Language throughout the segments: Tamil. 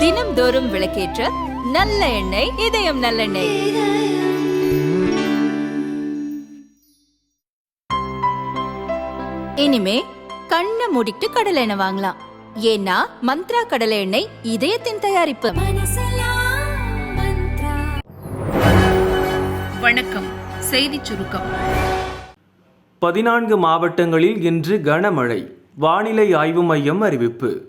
தினம்தோறும் விளக்கேற்ற நல்ல எண்ணெய் இதயம் நல்லெண்ணெய். இனிமே கண்ணை மூடிட்டு கடலை எண்ணெய் வாங்கலாம். ஏன்னா மந்த்ரா கடலை எண்ணெய் இதயத்தின் தயாரிப்பு. வணக்கம். செய்திச் சுருக்கம். பதினான்கு மாவட்டங்களில் இன்று கனமழை. வானிலை ஆய்வு மையம் அறிவிப்பு.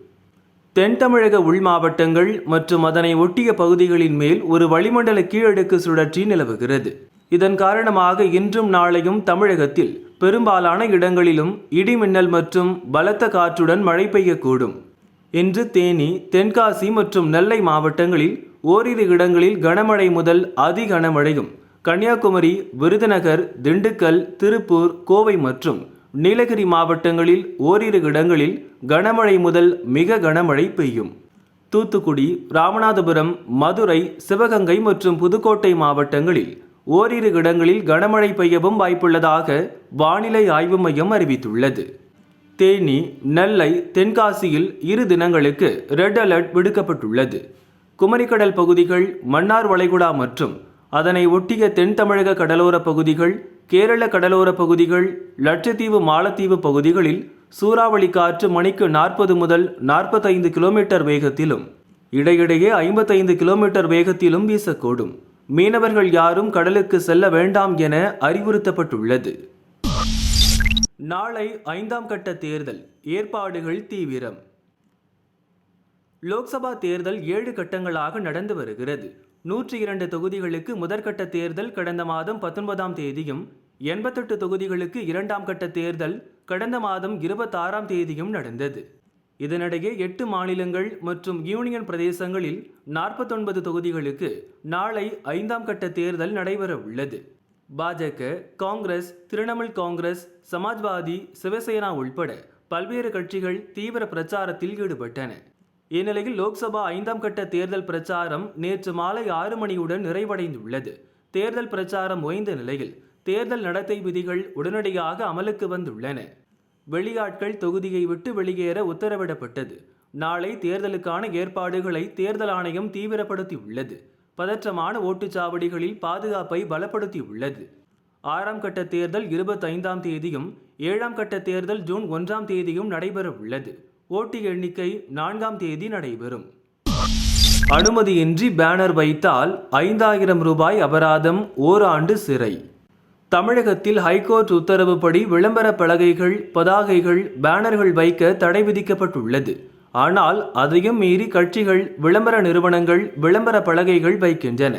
தென்தமிழக உள் மாவட்டங்கள் மற்றும் அதனை ஒட்டிய பகுதிகளின் மேல் ஒரு வளிமண்டல கீழடுக்கு சுழற்சி நிலவுகிறது. இதன் காரணமாக இன்றும் நாளையும் தமிழகத்தில் பெரும்பாலான இடங்களிலும் இடிமின்னல் மற்றும் பலத்த காற்றுடன் மழை பெய்யக்கூடும். இன்று தேனி தென்காசி மற்றும் நெல்லை மாவட்டங்களில் ஓரிரு இடங்களில் கனமழை முதல் அதி கனமழையும் கன்னியாகுமரி விருதுநகர் திண்டுக்கல் திருப்பூர் கோவை மற்றும் நீலகிரி மாவட்டங்களில் ஓரிரு இடங்களில் கனமழை முதல் மிக கனமழை பெய்யும். தூத்துக்குடி ராமநாதபுரம் மதுரை சிவகங்கை மற்றும் புதுக்கோட்டை மாவட்டங்களில் ஓரிரு இடங்களில் கனமழை பெய்யவும் வாய்ப்புள்ளதாக வானிலை ஆய்வு மையம் அறிவித்துள்ளது. தேனி நெல்லை தென்காசியில் இரு தினங்களுக்கு ரெட் அலர்ட் விடுக்கப்பட்டுள்ளது. குமரிக்கடல் பகுதிகள் மன்னார் வளைகுடா மற்றும் அதனை ஒட்டிய தென் தமிழக கடலோர பகுதிகள் கேரள கடலோர பகுதிகள் லட்சத்தீவு மாலத்தீவு பகுதிகளில் சூறாவளி காற்று மணிக்கு நாற்பது முதல் நாற்பத்தைந்து கிலோமீட்டர் வேகத்திலும் இடையிடையே ஐம்பத்தைந்து கிலோமீட்டர் வேகத்திலும் வீசக்கூடும். மீனவர்கள் யாரும் கடலுக்கு செல்ல வேண்டாம் என அறிவுறுத்தப்பட்டுள்ளது. நாளை ஐந்தாம் கட்ட தேர்தல் ஏற்பாடுகள் தீவிரம். லோக்சபா தேர்தல் ஏழு கட்டங்களாக நடந்து வருகிறது. நூற்றி இரண்டு தொகுதிகளுக்கு முதற்கட்ட தேர்தல் கடந்த மாதம் பத்தொன்பதாம் தேதியும் எண்பத்தெட்டு தொகுதிகளுக்கு இரண்டாம் கட்ட தேர்தல் கடந்த மாதம் இருபத்தாறாம் தேதியும் நடந்தது. இதனிடையே எட்டு மாநிலங்கள் மற்றும் யூனியன் பிரதேசங்களில் நாற்பத்தொன்பது தொகுதிகளுக்கு நாளை ஐந்தாம் கட்ட தேர்தல் நடைபெற உள்ளது. பாஜக காங்கிரஸ் திரிணாமுல் காங்கிரஸ் சமாஜ்வாதி சிவசேனா உள்பட பல்வேறு கட்சிகள் தீவிர பிரச்சாரத்தில் ஈடுபட்டன. இந்நிலையில் லோக்சபா ஐந்தாம் கட்ட தேர்தல் பிரச்சாரம் நேற்று மாலை ஆறு மணியுடன் நிறைவடைந்துள்ளது. தேர்தல் பிரச்சாரம் ஓய்ந்த நிலையில் தேர்தல் நடத்தை விதிகள் உடனடியாக அமலுக்கு வந்துள்ளன. வெளியாட்கள் தொகுதியை விட்டு வெளியேற உத்தரவிடப்பட்டது. நாளை தேர்தலுக்கான ஏற்பாடுகளை தேர்தல் ஆணையம் தீவிரப்படுத்தியுள்ளது. பதற்றமான ஓட்டுச்சாவடிகளில் பாதுகாப்பை பலப்படுத்தியுள்ளது. ஆறாம் கட்ட தேர்தல் இருபத்தைந்தாம் தேதியும் ஏழாம் கட்ட தேர்தல் ஜூன் ஒன்றாம் தேதியும் நடைபெற உள்ளது ஓட்டு எண்ணிக்கை நான்காம் தேதி நடைபெறும். அனுமதியின்றி பேனர் வைத்தால் ஐந்தாயிரம் ரூபாய் அபராதம் ஓராண்டு சிறை. தமிழகத்தில் ஹைகோர்ட் உத்தரவுப்படி விளம்பர பலகைகள் பதாகைகள் பேனர்கள் வைக்க தடை விதிக்கப்பட்டுள்ளது. ஆனால் அதையும் மீறி கட்சிகள் விளம்பர நிறுவனங்கள் விளம்பர பலகைகள் வைக்கின்றன.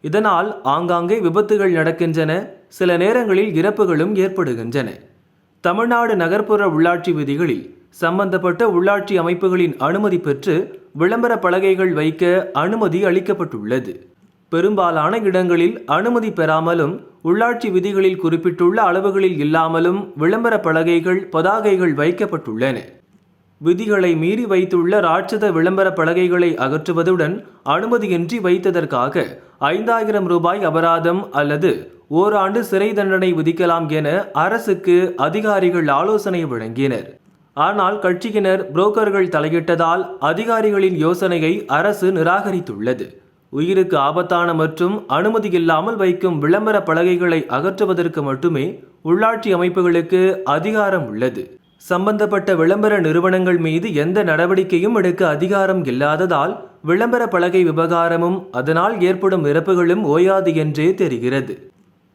இதனால் ஆங்காங்கே விபத்துகள் நடக்கின்றன சில நேரங்களில் இறப்புகளும் ஏற்படுகின்றன. தமிழ்நாடு நகர்ப்புற உள்ளாட்சி விதிகளில் சம்பந்தப்பட்ட உள்ளாட்சி அமைப்புகளின் அனுமதி பெற்று விளம்பர பலகைகள் வைக்க அனுமதி அளிக்கப்பட்டுள்ளது. பெரும்பாலான இடங்களில் அனுமதி பெறாமலும் உள்ளாட்சி விதிகளில் குறிப்பிட்டுள்ள அளவுகளில் இல்லாமலும் விளம்பர பலகைகள் பதாகைகள் வைக்கப்பட்டுள்ளன. விதிகளை மீறி வைத்துள்ள ராட்சத விளம்பர பலகைகளை அகற்றுவதுடன் அனுமதியின்றி வைத்ததற்காக ஐந்தாயிரம் ரூபாய் அபராதம் அல்லது ஓராண்டு சிறை தண்டனை விதிக்கலாம் என அரசுக்கு அதிகாரிகள் ஆலோசனை வழங்கினர். ஆனால் கட்சியினர் புரோக்கர்கள் தலையிட்டதால் அதிகாரிகளின் யோசனையை அரசு நிராகரித்துள்ளது. உயிருக்கு ஆபத்தான மற்றும் அனுமதி இல்லாமல் வைக்கும் விளம்பர பலகைகளை அகற்றுவதற்கு மட்டுமே உள்ளாட்சி அமைப்புகளுக்கு அதிகாரம் உள்ளது. சம்பந்தப்பட்ட விளம்பர நிறுவனங்கள் மீது எந்த நடவடிக்கையும் எடுக்க அதிகாரம் இல்லாததால் விளம்பர பலகை விவகாரமும் அதனால் ஏற்படும் இறப்புகளும் ஓயாது என்றே தெரிகிறது.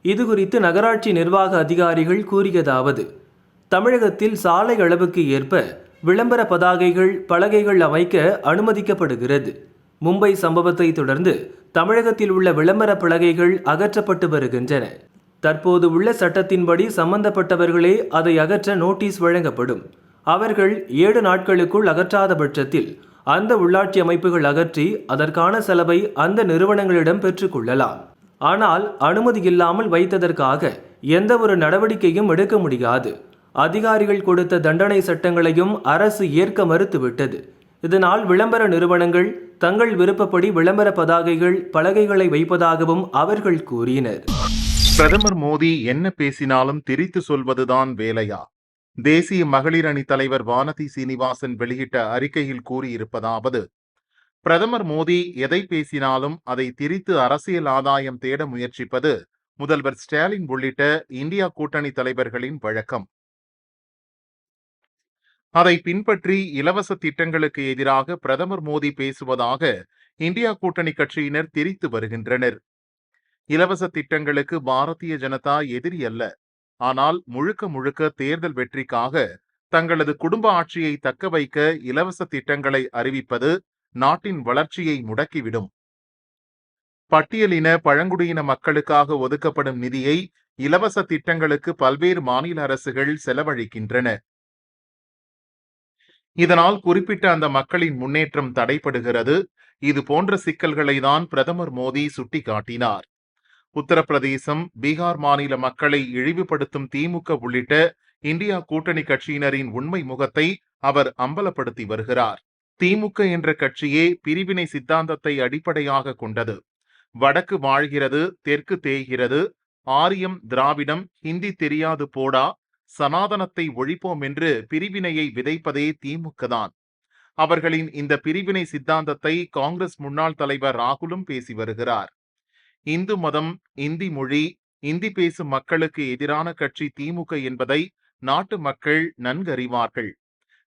இதுகுறித்து நகராட்சி நிர்வாக அதிகாரிகள் கூறியதாவது தமிழகத்தில் சாலை அளவுக்கு ஏற்ப விளம்பர பதாகைகள் பலகைகள் அமைக்க அனுமதிக்கப்படுகிறது. மும்பை சம்பவத்தை தொடர்ந்து தமிழகத்தில் உள்ள விளம்பர பலகைகள் அகற்றப்பட்டு வருகின்றன. தற்போது உள்ள சட்டத்தின்படி சம்பந்தப்பட்டவர்களே அதை அகற்ற நோட்டீஸ் வழங்கப்படும். அவர்கள் ஏழு நாட்களுக்குள் அகற்றாத பட்சத்தில் அந்த உள்ளாட்சி அமைப்புகள் அகற்றி அதற்கான செலவை அந்த நிறுவனங்களிடம் பெற்றுக்கொள்ளலாம் ஆனால் அனுமதி இல்லாமல் வைத்ததற்காக எந்த ஒரு நடவடிக்கையும் எடுக்க முடியாது. அதிகாரிகள் கொடுத்த தண்டனை சட்டங்களையும் அரசு ஏற்க மறுத்துவிட்டது. இதனால் விளம்பர நிறுவனங்கள் தங்கள் விருப்பப்படி விளம்பர பதாகைகள் பலகைகளை வைப்பதாகவும் அவர்கள் கூறினர். பிரதமர் மோடி என்ன பேசினாலும் திரித்து சொல்வதுதான் வேலையா? தேசிய மகளிர் அணி தலைவர் வானதி சீனிவாசன் வெளியிட்ட அறிக்கையில் கூறியிருப்பதாவது பிரதமர் மோடி எதை பேசினாலும் அதை திரித்து அரசியல் ஆதாயம் தேட முயற்சிப்பது முதல்வர் ஸ்டாலின் உள்ளிட்ட இந்தியா கூட்டணி தலைவர்களின் வழக்கம். அதை பின்பற்றி இலவச திட்டங்களுக்கு எதிராக பிரதமர் மோடி பேசுவதாக இந்தியா கூட்டணி கட்சியினர் திரித்து வருகின்றனர். இலவச திட்டங்களுக்கு பாரதிய ஜனதா எதிரி அல்ல. ஆனால் முழுக்க முழுக்க தேர்தல் வெற்றிக்காக தங்களது குடும்ப ஆட்சியை தக்க வைக்க இலவச திட்டங்களை அறிவிப்பது நாட்டின் வளர்ச்சியை முடக்கிவிடும். பட்டியலின பழங்குடியின மக்களுக்காக ஒதுக்கப்படும் நிதியை இலவச திட்டங்களுக்கு பல்வேறு மாநில அரசுகள் செலவழிக்கின்றன. இதனால் குறிப்பிட்ட அந்த மக்களின் முன்னேற்றம் தடைபடுகிறது. இது போன்ற சிக்கல்களை தான் பிரதமர் மோடி சுட்டிக்காட்டினார். உத்தரப்பிரதேசம் பீகார் மாநில மக்களை இழிவுபடுத்தும் திமுக உள்ளிட்ட இந்தியா கூட்டணி கட்சியினரின் உண்மை முகத்தை அவர் அம்பலப்படுத்தி வருகிறார். திமுக என்ற கட்சியே பிரிவினை சித்தாந்தத்தை அடிப்படையாக கொண்டது. வடக்கு வாழ்கிறது தெற்கு தேய்கிறது ஆரியம் திராவிடம் ஹிந்தி தெரியாது போடா சனாதனத்தை ஒழிப்போம் என்று பிரிவினையை விதைப்பதே திமுக தான் அவர்களின் இந்த பிரிவினை சித்தாந்தத்தை காங்கிரஸ் முன்னாள் தலைவர் ராகுலும் பேசி வருகிறார். இந்து மதம் இந்தி மொழி இந்தி பேசும் மக்களுக்கு எதிரான கட்சி திமுக என்பதை நாட்டு மக்கள் நன்கறிவார்கள்.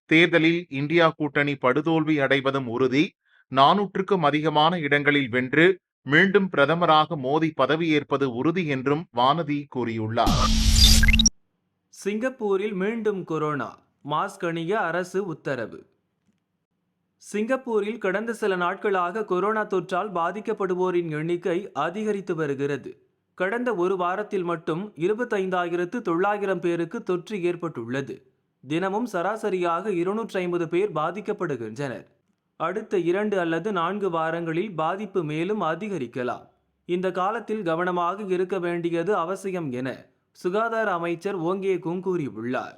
தேர்தலில் இந்தியா கூட்டணி படுதோல்வி அடைவதும் உறுதி நானூற்றுக்கும் அதிகமான இடங்களில் வென்று மீண்டும் பிரதமராக மோடி பதவியேற்பது உறுதி என்றும் வானதி கூறியுள்ளார். சிங்கப்பூரில் மீண்டும் கொரோனா மாஸ்க் அணிய அரசு உத்தரவு. சிங்கப்பூரில் கடந்த சில நாட்களாக கொரோனா தொற்றால் பாதிக்கப்படுவோரின் எண்ணிக்கை அதிகரித்து வருகிறது. கடந்த ஒரு வாரத்தில் மட்டும் இருபத்தைந்தாயிரத்து தொள்ளாயிரம் பேருக்கு தொற்று ஏற்பட்டுள்ளது. தினமும் சராசரியாக இருநூற்றி ஐம்பது பேர் பாதிக்கப்படுகின்றனர். அடுத்த இரண்டு அல்லது நான்கு வாரங்களில் பாதிப்பு மேலும் அதிகரிக்கலாம். இந்த காலத்தில் கவனமாக இருக்க வேண்டியது அவசியம் என சுகாதார அமைச்சர் ஓங்கே குங் கூறியுள்ளார்.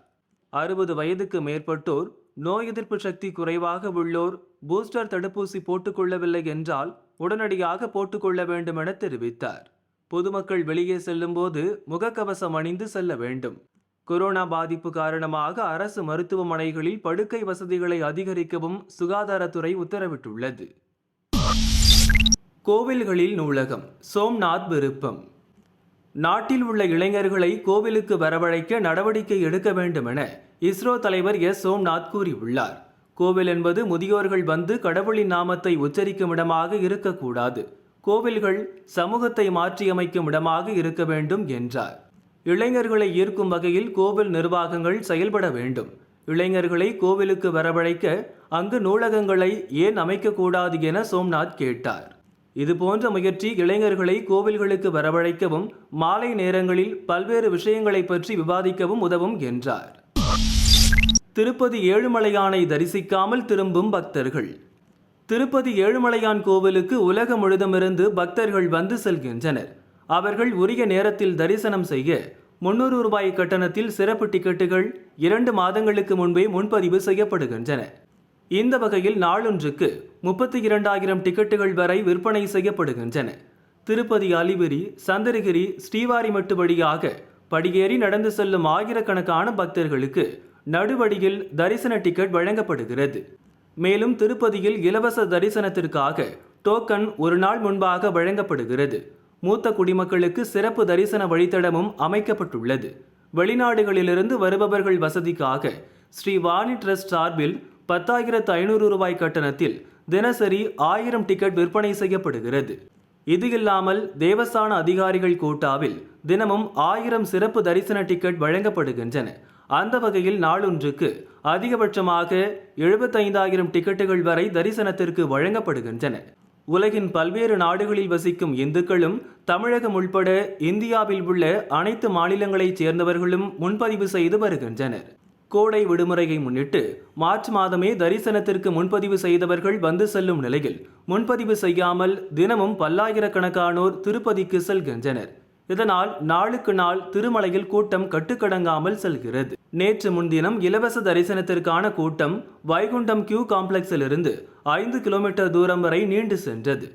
அறுபது வயதுக்கு மேற்பட்டோர் நோய் எதிர்ப்பு சக்தி குறைவாக உள்ளோர் பூஸ்டர் தடுப்பூசி போட்டுக்கொள்ளவில்லை என்றால் உடனடியாக போட்டுக்கொள்ள வேண்டும் என தெரிவித்தார். பொதுமக்கள் வெளியே செல்லும்போது முகக்கவசம் அணிந்து செல்ல வேண்டும். கொரோனா பாதிப்பு காரணமாக அரசு மருத்துவமனைகளில் படுக்கை வசதிகளை அதிகரிக்கவும் சுகாதாரத்துறை உத்தரவிட்டுள்ளது. கோவில்களில் நூலகம் சோம்நாத் விருப்பம். நாட்டில் உள்ள இளைஞர்களை கோவிலுக்கு வரவழைக்க நடவடிக்கை எடுக்க வேண்டும் என இஸ்ரோ தலைவர் எஸ். சோம்நாத் கூறியுள்ளார். கோவில் என்பது முதியோர்கள் வந்து கடவுளின் நாமத்தை உச்சரிக்கும் இடமாக இருக்கக்கூடாது. கோவில்கள் சமூகத்தை மாற்றியமைக்கும் இடமாக இருக்க வேண்டும் என்றார். இளைஞர்களை ஈர்க்கும் வகையில் கோவில் நிர்வாகங்கள் செயல்பட வேண்டும். இளைஞர்களை கோவிலுக்கு வரவழைக்க அங்கு நூலகங்களை ஏன் அமைக்கக்கூடாது என சோம்நாத் கேட்டார். இதுபோன்ற முயற்சி இளைஞர்களை கோவில்களுக்கு வரவழைக்கவும் மாலை நேரங்களில் பல்வேறு விஷயங்களை பற்றி விவாதிக்கவும் உதவும் என்றார். திருப்பதி ஏழுமலையானை தரிசிக்காமல் திரும்பும் பக்தர்கள். திருப்பதி ஏழுமலையான் கோவிலுக்கு உலகம் முழுதுமிருந்து பக்தர்கள் வந்து செல்கின்றனர். அவர்கள் உரிய நேரத்தில் தரிசனம் செய்ய முன்னூறு ரூபாய் கட்டணத்தில் சிறப்பு டிக்கெட்டுகள் இரண்டு மாதங்களுக்கு முன்பே முன்பதிவு செய்யப்படுகின்றன. இந்த வகையில் நாளொன்றுக்கு முப்பத்தி இரண்டாயிரம் டிக்கெட்டுகள் வரை விற்பனை செய்யப்படுகின்றன. திருப்பதி அலிவிரி சந்திரகிரி ஸ்ரீவாரிமட்டு வழியாக படியேறி நடந்து செல்லும் ஆயிரக்கணக்கான பக்தர்களுக்கு நடுவடியில் தரிசன டிக்கெட் வழங்கப்படுகிறது. மேலும் திருப்பதியில் இலவச தரிசனத்திற்காக டோக்கன் ஒரு நாள் முன்பாக வழங்கப்படுகிறது. மூத்த குடிமக்களுக்கு சிறப்பு தரிசன வழித்தடமும் அமைக்கப்பட்டுள்ளது. வெளிநாடுகளிலிருந்து வருபவர்கள் வசதிக்காக ஸ்ரீ வாணி ட்ரஸ்ட் சார்பில் பத்தாயிரத்து ஐநூறு ரூபாய் கட்டணத்தில் தினசரி ஆயிரம் டிக்கெட் விற்பனை செய்யப்படுகிறது. இது இல்லாமல் தேவஸ்தான அதிகாரிகள் கோட்டாவில் தினமும் ஆயிரம் சிறப்பு தரிசன டிக்கெட் வழங்கப்படுகின்றன. அந்த வகையில் நாளொன்றுக்கு அதிகபட்சமாக எழுபத்தைந்தாயிரம் டிக்கெட்டுகள் வரை தரிசனத்திற்கு வழங்கப்படுகின்றன. உலகின் பல்வேறு நாடுகளில் வசிக்கும் இந்துக்களும் தமிழகம் உள்பட இந்தியாவில் உள்ள அனைத்து மாநிலங்களைச் சேர்ந்தவர்களும் முன்பதிவு செய்து வருகின்றனர். கோடை விடுமுறையை முன்னிட்டு மார்ச் மாதமே தரிசனத்திற்கு முன்பதிவு செய்தவர்கள் வந்து செல்லும் நிலையில் முன்பதிவு செய்யாமல் தினமும் பல்லாயிரக்கணக்கானோர் திருப்பதிக்கு செல்கின்றனர். இதனால் நாளுக்கு நாள் திருமலையில் கூட்டம் கட்டுக்கடங்காமல் செல்கிறது. நேற்று முன்தினம் இலவச தரிசனத்திற்கான கூட்டம் வைகுண்டம் கியூ காம்ப்ளெக்ஸிலிருந்து ஐந்து கிலோமீட்டர் தூரம் வரை நீண்டு சென்றது.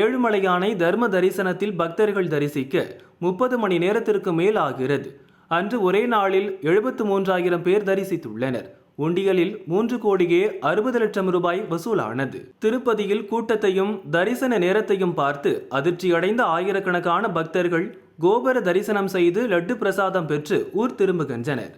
ஏழுமலையானை தர்ம தரிசனத்தில் பக்தர்கள் தரிசிக்க முப்பது மணி நேரத்திற்கு மேல் ஆகிறது அன்று ஒரே நாளில் எழுபத்து மூன்றாயிரம் பேர் தரிசித்துள்ளனர். உண்டியலில் மூன்று கோடியே அறுபது லட்சம் ரூபாய் வசூலானது. திருப்பதியில் கூட்டத்தையும் தரிசன நேரத்தையும் பார்த்து அதிர்ச்சியடைந்த ஆயிரக்கணக்கான பக்தர்கள் கோபுர தரிசனம் செய்து லட்டு பிரசாதம் பெற்று ஊர் திரும்புகின்றனர்.